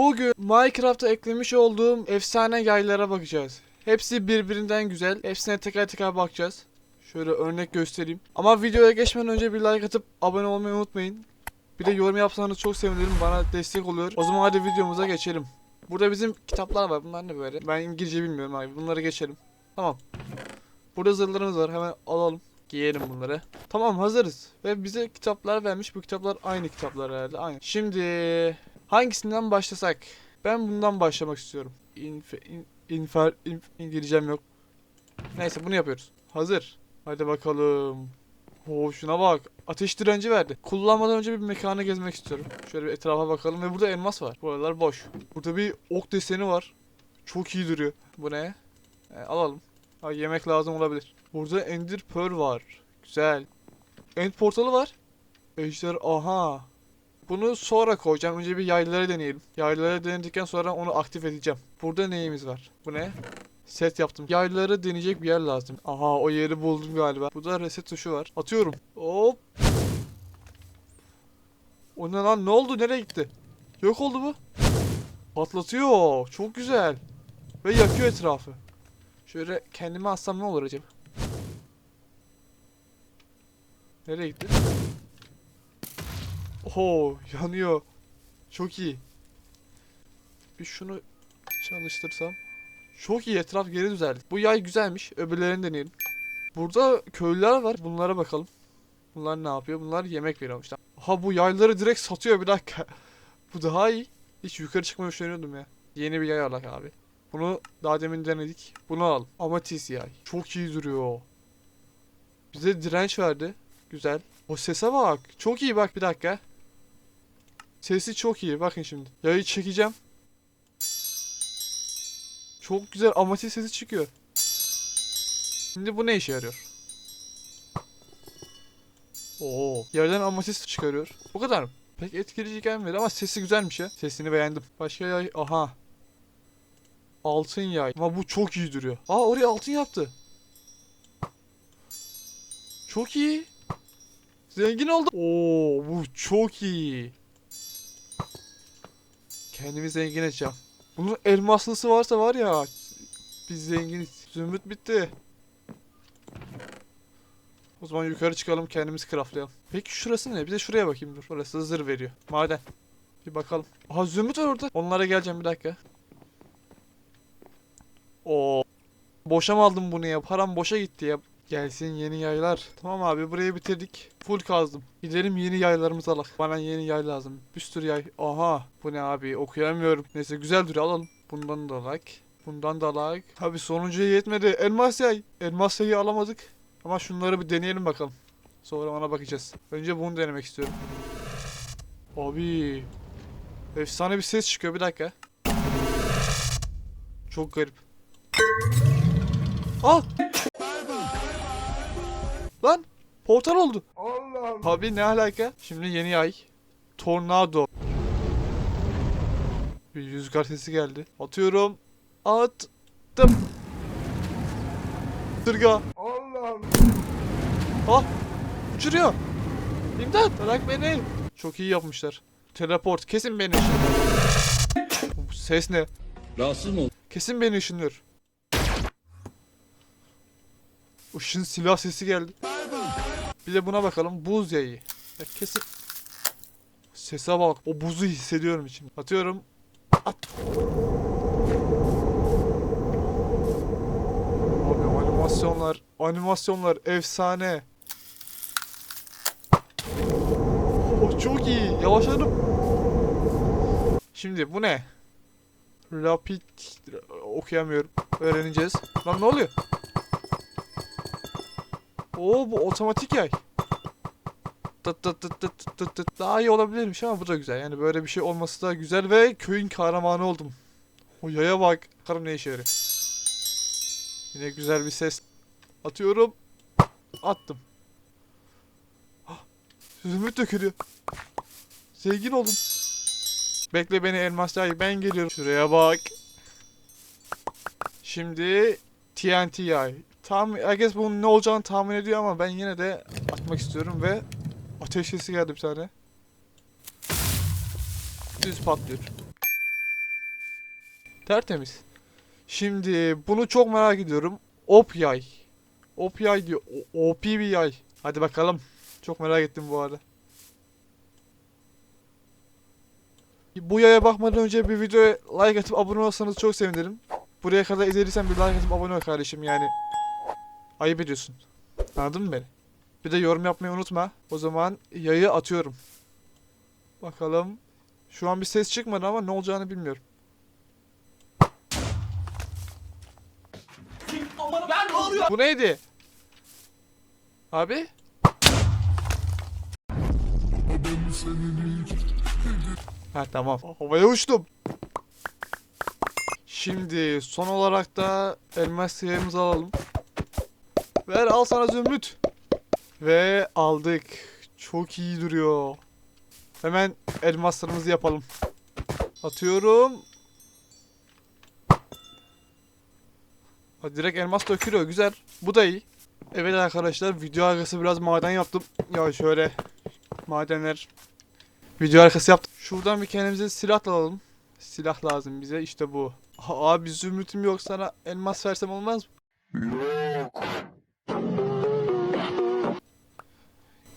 Bugün Minecraft'a eklemiş olduğum efsane yaylara bakacağız. Hepsi birbirinden güzel. Hepsine teker teker bakacağız. Şöyle örnek göstereyim. Ama videoya geçmeden önce bir like atıp abone olmayı unutmayın. Bir de yorum yapsanız çok sevinirim. Bana destek oluyor. O zaman hadi videomuza geçelim. Burada bizim kitaplar var. Bunlar ne böyle? Ben İngilizce bilmiyorum abi. Bunları geçelim. Tamam. Burada zırhlarımız var. Hemen alalım. Giyelim bunları. Tamam hazırız. Ve bize kitaplar vermiş. Bu kitaplar aynı kitaplar herhalde. Aynı. Şimdi hangisinden başlasak? Ben bundan başlamak istiyorum. Inf in, infer inf İngilizcem yok. Neyse bunu yapıyoruz. Hazır. Hadi bakalım. Oo şuna bak. Ateş direnci verdi. Kullanmadan önce bir mekanı gezmek istiyorum. Şöyle bir etrafa bakalım ve burada elmas var. Buralar boş. Burada bir ok deseni var. Çok iyi duruyor. Bu ne? E, alalım. Ha, yemek lazım olabilir. Burada Ender Pearl var. Güzel. End portalı var. Ejder aha. Bunu sonra koyacağım. Önce bir yaylılara deneyelim. Yaylılara denedikten sonra onu aktif edeceğim. Burada neyimiz var? Bu ne? Set yaptım. Yaylıları deneyecek bir yer lazım. Aha o yeri buldum galiba. Burada reset tuşu var. Atıyorum. Hop. O ne lan? Ne oldu? Nereye gitti? Yok oldu bu. Patlatıyor. Çok güzel. Ve yakıyor etrafı. Şöyle kendime atsam ne olur acaba? Nereye gitti? Oho yanıyor. Çok iyi. Bir şunu çalıştırsam. Çok iyi etraf geri düzeldi. Bu yay güzelmiş. Öbürlerini deneyelim. Burada köylüler var. Bunlara bakalım. Bunlar ne yapıyor? Bunlar yemek veriyormuş. Aha bu yayları direkt satıyor bir dakika. bu daha iyi. Hiç yukarı çıkmayı düşünüyordum ya. Yeni bir yay alak abi. Bunu daha demin denedik. Bunu al. Amatis yay. Çok iyi duruyor. Bize direnç verdi. Güzel. O sese bak. Çok iyi bak bir dakika. Sesi çok iyi. Bakın şimdi. Yayı çekeceğim. Çok güzel amatis sesi çıkıyor. Şimdi bu ne işe yarıyor? Oo, yerden amatis çıkarıyor. Bu kadar? Pek etkileyici gelmedi ama sesi güzelmiş ya. Sesini beğendim. Başka yay, aha. Altın yay. Ama bu çok iyi duruyor. Aa oraya altın yaptı. Çok iyi. Zengin oldum. Oo bu çok iyi. Kendimi zengin edeceğim. Bunun elmaslısı varsa var ya. Biz zenginiz. Zümrüt bitti. O zaman yukarı çıkalım kendimiz craftlayalım. Peki şurası ne? Bir de şuraya bakayım dur. Orası zırh veriyor. Maden. Bir bakalım. Aha zümrüt var orada. Onlara geleceğim bir dakika. Oo. Boşa mı aldım bunu ya? Param boşa gitti ya. Gelsin yeni yaylar. Tamam abi burayı bitirdik. Full kazdım. Gidelim yeni yaylarımızı alalım. Bana yeni yay lazım. Bir sürü yay. Aha. Bu ne abi? Okuyamıyorum. Neyse güzel duruyor alalım. Bundan da like. Bundan da like. Abi sonuncuya yetmedi. Elmas yay. Elmas yayı alamadık. Ama şunları bir deneyelim bakalım. Sonra ona bakacağız. Önce bunu denemek istiyorum. Abi. Efsane bir ses çıkıyor. Bir dakika. Çok garip. Ah! Lan! Portal oldu. Allah'ım. Abi ne alaka? Şimdi yeni ay. Tornado. Bir rüzgar sesi geldi. Atıyorum. Attım. Tırga. Allah'ım. Ah! Uçuruyor. İmdat! Bırak beni. Çok iyi yapmışlar. Teleport. Kesin beni ışınlıyor. Bu ses ne? Rahatsız mı oldun? Kesin beni ışınlıyor. Işın silah sesi geldi. Bir de buna bakalım. Buz yayı. Ya kesin. Sese bak. O buzu hissediyorum için. Atıyorum. At. Abi animasyonlar. Animasyonlar efsane. O çok iyi. Yavaşladım. Şimdi bu ne? Rapid okuyamıyorum. Öğreneceğiz. Lan ne oluyor? Oo bu otomatik yay. Tıt tıt tıt tıt tıt tıt. Daha iyi olabilirmiş ama bu da güzel. Yani böyle bir şey olması da güzel ve köyün kahramanı oldum. O yaya bak. Bakalım ne işe. Yine güzel bir ses. Atıyorum. Attım. Ah, Zümrüt dökülüyor. Zengin oldum. Bekle beni elmas yay ben geliyorum. Şuraya bak. Şimdi TNT yay. Tam herkes bunun ne olacağını tahmin ediyor ama ben yine de atmak istiyorum ve ateş geldi bir tane. Düz patlıyor. Tertemiz. Şimdi bunu çok merak ediyorum. Op yay. Op yay diyor. OP bir yay. Hadi bakalım. Çok merak ettim bu arada. Bu yaya bakmadan önce bir videoya like atıp abone olsanız çok sevinirim. Buraya kadar izlediysen bir like atıp abone ol kardeşim yani. Ayıp ediyorsun. Anladın mı beni? Bir de yorum yapmayı unutma. O zaman yayı atıyorum. Bakalım. Şu an bir ses çıkmadı ama ne olacağını bilmiyorum. Bu neydi? Abi? Ha tamam. Havaya uçtum. Şimdi son olarak da elmas yayımızı alalım. Ver al sana zümrüt. Ve aldık. Çok iyi duruyor. Hemen elmaslarımızı yapalım. Atıyorum. Direkt elmas dökülüyor. Güzel. Bu da iyi. Evet arkadaşlar video arkası biraz maden yaptım. Ya şöyle madenler video arkası yaptım. Şuradan bir kendimize silah alalım. Silah lazım bize. İşte bu. Abi zümrütüm yok sana elmas versem olmaz mı?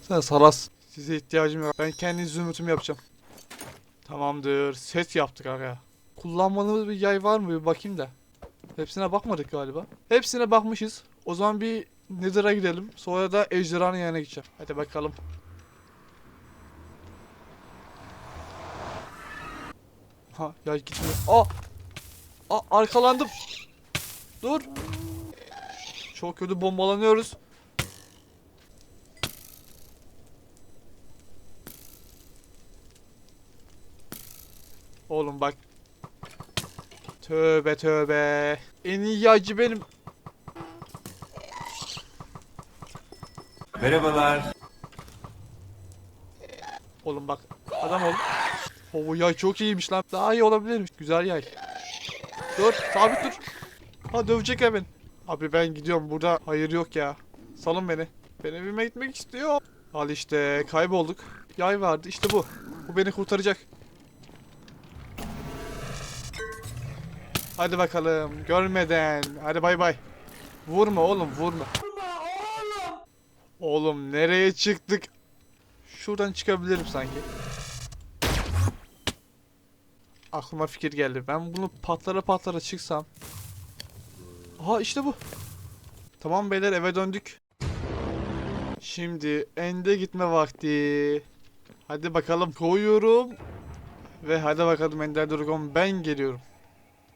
Sen saras. Size ihtiyacım yok. Ben kendi zümrütümü yapacağım. Tamamdır. Set yaptık aga. Kullanmadığımız bir yay var mı? Bir bakayım da. Hepsine bakmadık galiba. Hepsine bakmışız. O zaman bir Nether'a gidelim. Sonra da ejderhanın yanına gideceğim. Hadi bakalım. Ha yay gitmiyor. Aa! Aa arkalandım. Dur. Çok kötü bombalanıyoruz. Oğlum bak. Tövbe tövbe. En iyi yaycı benim. Merhabalar. Oğlum bak. Adam ol. O yay çok iyiymiş lan. Daha iyi olabilirmiş. Güzel yay. Dur. Sabit dur. Ha dövecek hemen. Abi ben gidiyorum. Burada hayır yok ya. Salın beni. Ben evime gitmek istiyor. Al işte. Kaybolduk. Yay vardı. İşte bu. Bu beni kurtaracak. Hadi bakalım. Görmeden. Hadi bay bay. Vurma oğlum vurma. Oğlum nereye çıktık? Şuradan çıkabilirim sanki. Aklıma fikir geldi. Ben bunu patlara patlara çıksam. Aha işte bu. Tamam beyler eve döndük. Şimdi ende gitme vakti. Hadi bakalım koyuyorum. Ve hadi bakalım Ender Dragon ben geliyorum.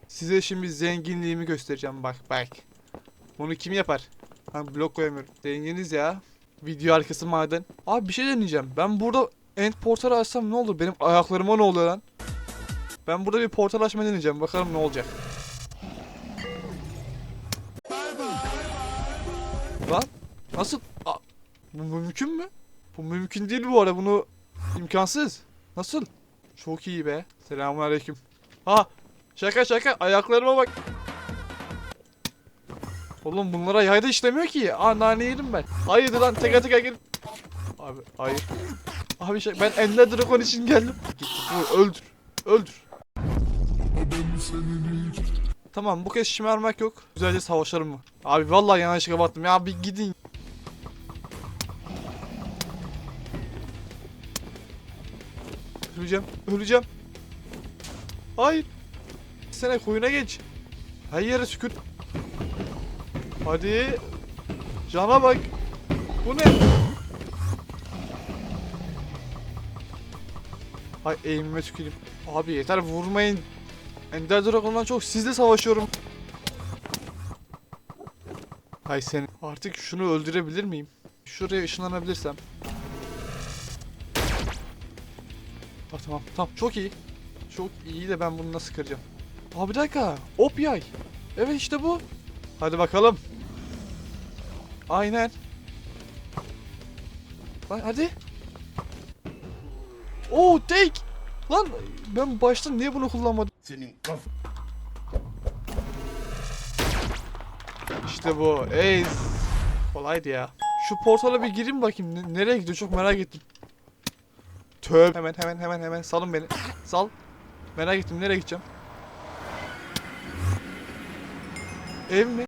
Size şimdi zenginliğimi göstereceğim bak bak. Bunu kim yapar? Ben blok koyamıyorum. Zenginiz ya. Video arkası maden. Abi bir şey deneyeceğim. Ben burada end portal açsam ne olur? Benim ayaklarıma ne oluyor lan? Ben burada bir portal açma deneyeceğim. Bakalım ne olacak. Lan nasıl? Aa, bu mümkün mü? Bu mümkün değil bu arada. Bunu imkansız. Nasıl? Çok iyi be. Selamünaleyküm. Ha şaka şaka ayaklarıma bak. Oğlum bunlara yayda işlemiyor ki. Aa nane yedim ben. Hayırdır lan teka teka gel. Abi hayır. Abi şey ben Ender Dragon için geldim. Vur öldür. Öldür. Tamam bu kez şımarmak yok. Güzelce savaşalım mı? Abi vallahi yanlışlıkla battım ya bir gidin. Öleceğim. Öleceğim. Hayır. Sene koyuna geç. Her yere tükür. Hadi. Cana bak. Bu ne? Hay eğimime tüküreyim. Abi yeter vurmayın. Ender Dragon'dan çok sizle savaşıyorum. Hay seni. Artık şunu öldürebilir miyim? Şuraya ışınlanabilirsem. Ah, tamam tamam çok iyi. Çok iyi de ben bunu nasıl kıracağım? Abi bir dakika. Op yay. Evet işte bu. Hadi bakalım. Aynen. Lan hadi. Oo take. Lan ben başta niye bunu kullanmadım? Senin kaf... İşte bu. Ey. Kolaydı ya. Şu portala bir gireyim bakayım. Ne- nereye gidiyor çok merak ettim. Tövbe. Hemen hemen hemen hemen salın beni. Sal. Merak ettim nereye gideceğim. Ev mi?